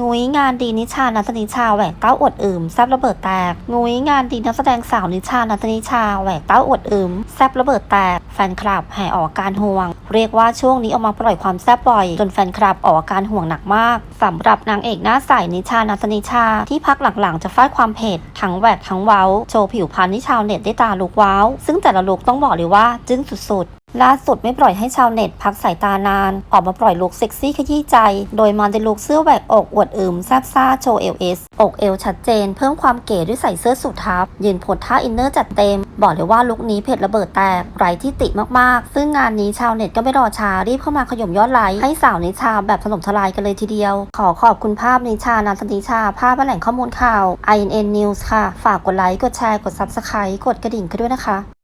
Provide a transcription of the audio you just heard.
งุ้ยงานดีนิชานัทนิชาแหวกเต้าอดอึมแซบระเบิดแตกงุ้ยงานดีนักแสดงสาวนิชานัทนิชาแหวกเต้าอดอึมแซบระเบิดแตกแฟนคลับแห่ออกอาการห่วง เรียกว่าช่วงนี้ออกมาปล่อยความแซบบ่อย จนแฟนคลับออกอาการห่วงหนักมากสำหรับนางเอกหน้าใสนิชานัทนิชา ที่พักหลังๆจะฟาดความเผ็ดทั้งแหวกทั้งเว้า โชว์ผิวพรรณที่ชาวเน็ตได้ตาลุกว้าว ซึ่งแต่ละลุกต้องบอกเลยว่าจึ้งสุดๆ ล่าสุดไม่ปล่อยให้ชาวเน็ตพักสายตานาน ออกมาปล่อยลุคเซ็กซี่ขยี้ใจ โดยมันจะลุคเสื้อแหวกอกอวดอึมแซบซ่าโชว์เอลเอสอกเอวชัดเจน เพิ่มความเก๋ด้วยใส่เสื้อสูททับ ยืนโพดท่าอินเนอร์จัดเต็ม บอกเลยว่าลุคนี้เผ็ดระเบิดแตกไร้ที่ติมากๆ ซึ่งงานนี้ชาวเน็ตก็ไม่รอช้ารีบเข้ามาขย่มยอดไลค์ให้สาวนิชาแบบถล่มทลายกันเลยทีเดียว ขอขอบคุณภาพนิชานันทนิชา ภาพแหล่งข้อมูลข่าว INN News ค่ะ ฝากกดไลค์กดแชร์กด Subscribe กดกระดิ่งกันด้วยนะคะ